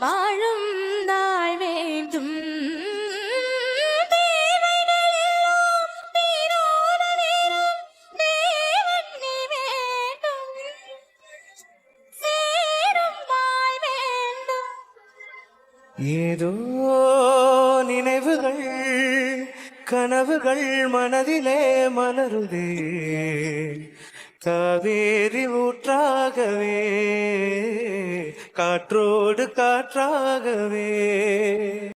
வாழும் தாழ் வேண்டும். ஏதோ நினைவுகள் கனவுகள் மனதிலே மலருதே. காவேரி ஊற்றாகவே காற்றோடு காற்றாகவே.